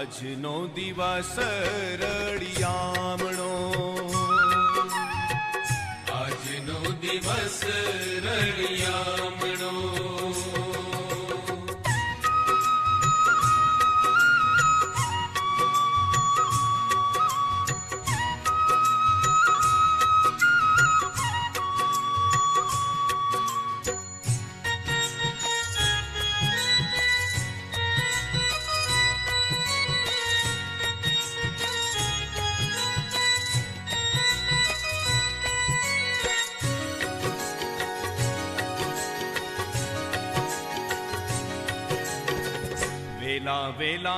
આજનો દિવસ રળિયામણો. આજનો દિવસ રળિયામણો.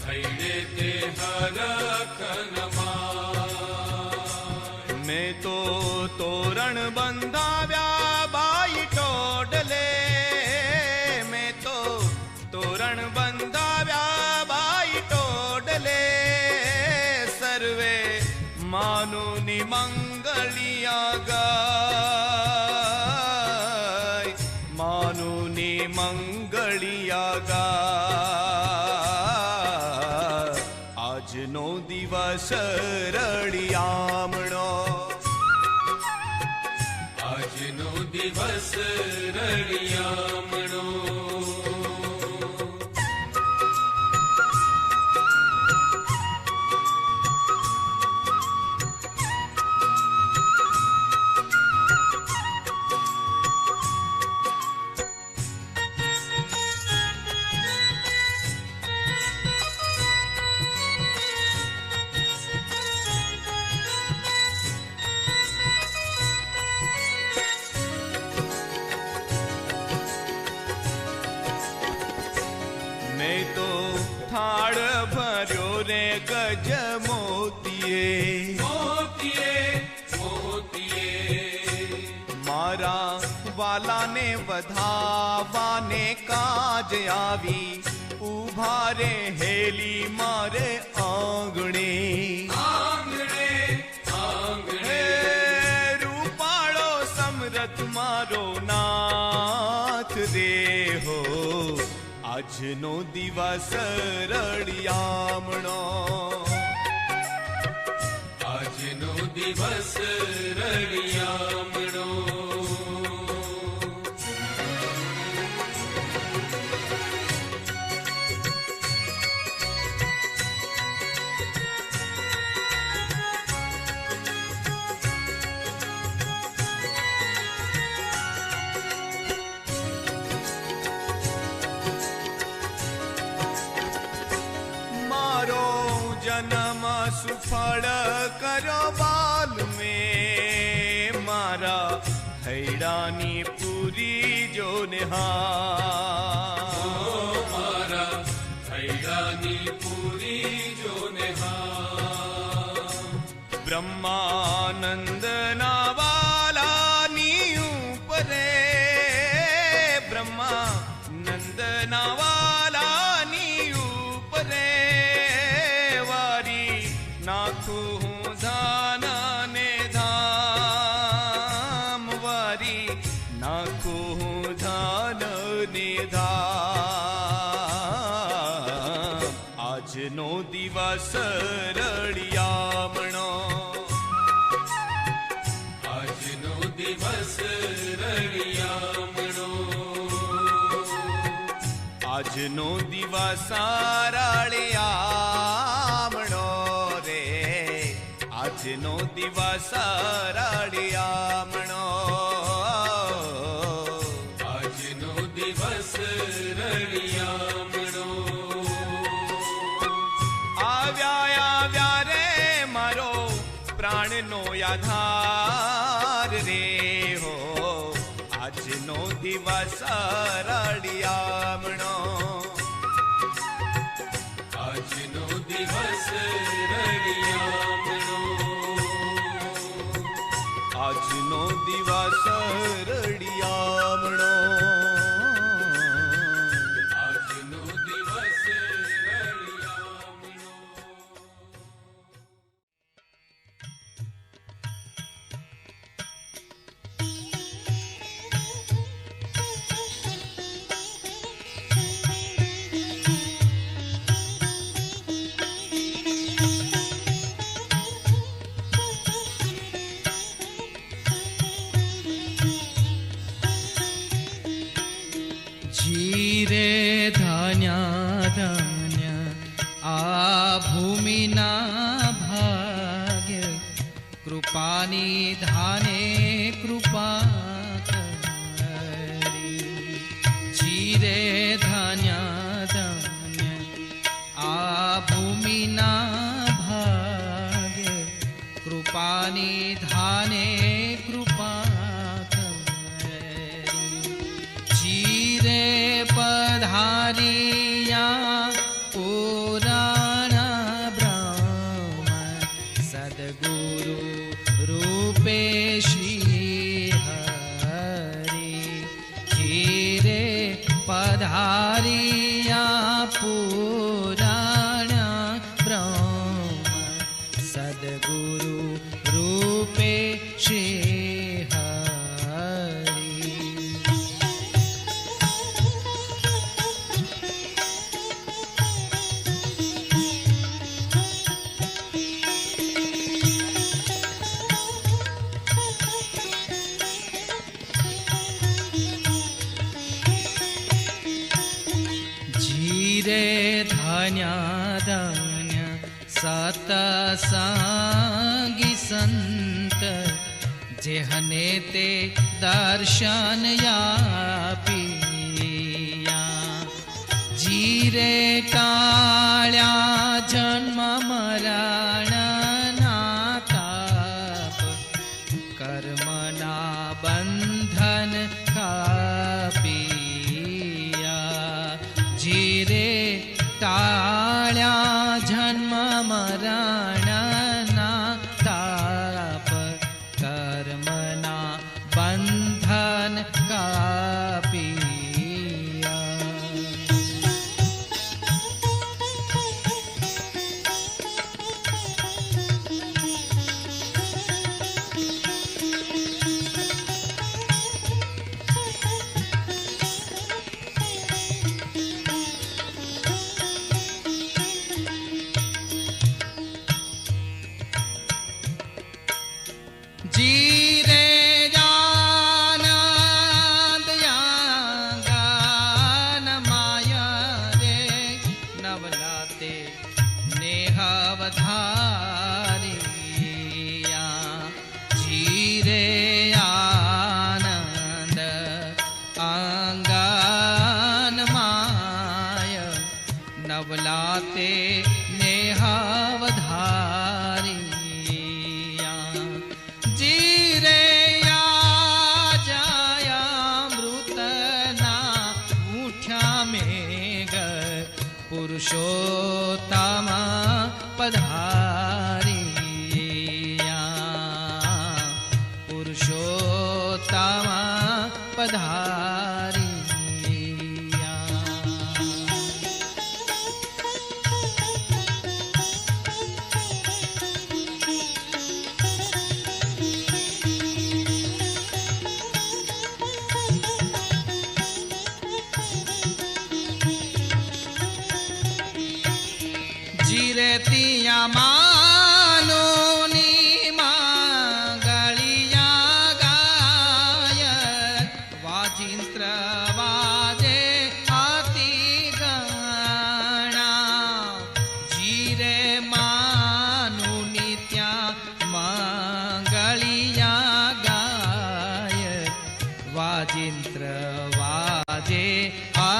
થઈને તે હરખનમાં મેં તો તોરણ બંધાવ્યા બાઈ ટોડલે મેં તો તોરણ બંધાવ્યા બાઈ ટોડલે સર્વે માનુની મંગળિયા ગાય દિવસ રડિયામણો આજનો દિવસ રળિયામણો ઊભા રે હેલી મારે આંગણે. આંગણે આંગણે. રૂપાળો સમરથ મારો નાથ દેહો. આજનો દિવસ રળિયામણો. આજનો દિવસ રળિયામણો. नमा सुफड़ करो बाल में। मारा हैरानी पूरी जो निहार। સરળિયામણો આજનો દિવસ રળિયામણો આજનો દિવસ રાળિયામણો રે. આજનો દિવસ રા રાડિયામણો આજનો દિવસ રડિયામણો આજનો દિવસ રડિયામણો सानिधाने कृपा चीरे धान्या धान्य आ आभूमिना भाग्य कृपानिधाने हमारी यहाँ पू जेहने ते दर्शन या पिया जीरे का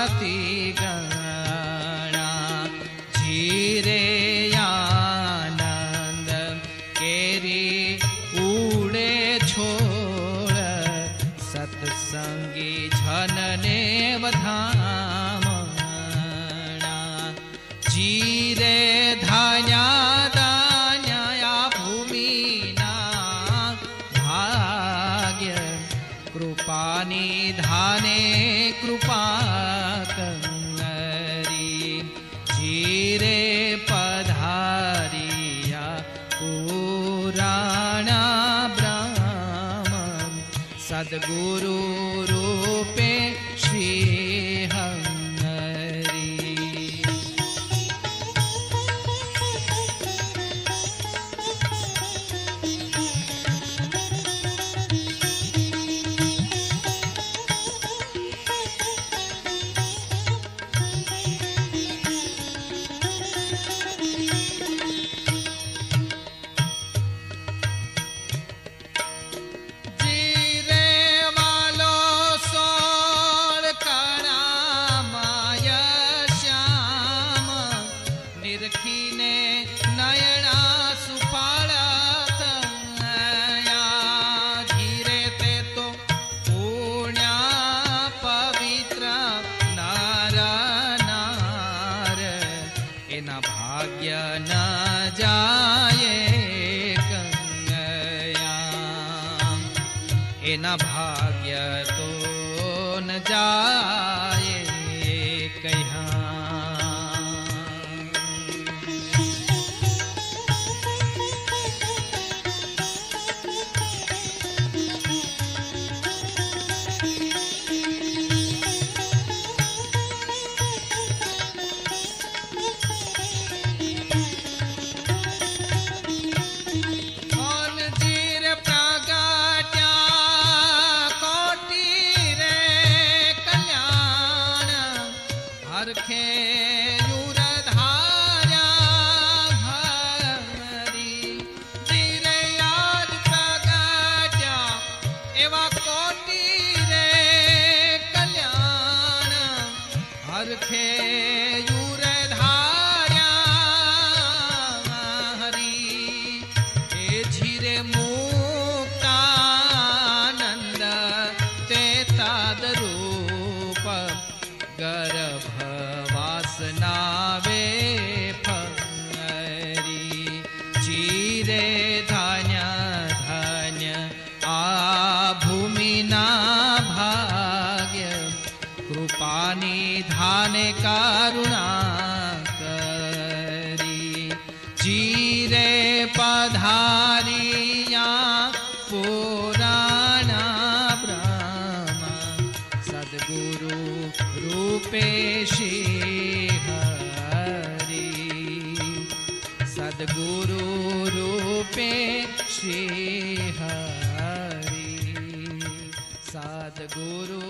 ಜಾತಿಗ Sadhguru. Yeah. उपानिधान कारुणा करी। चीरे पधारिया पुराणा ब्रह्म, सदगुरु रूपेशी हरि सदगुरु रूपे श्री हरि सद्गुरु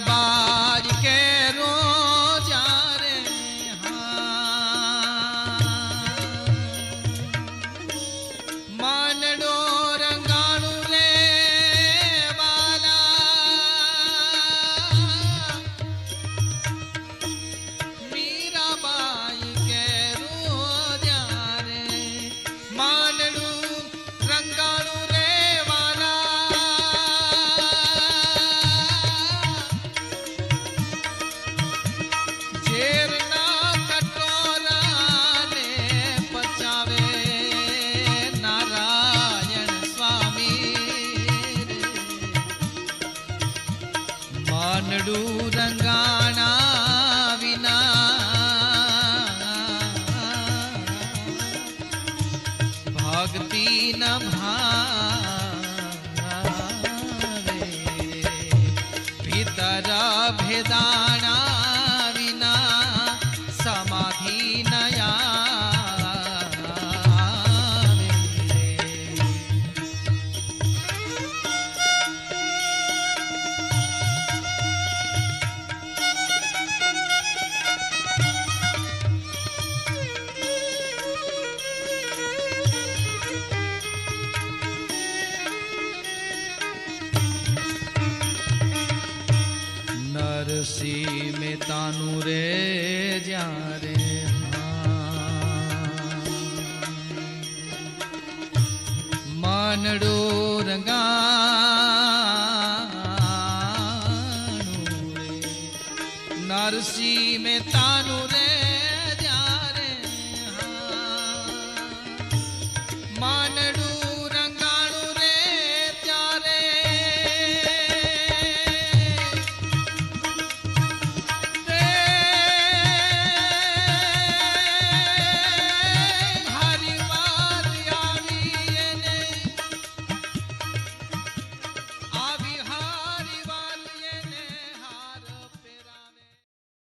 बाबा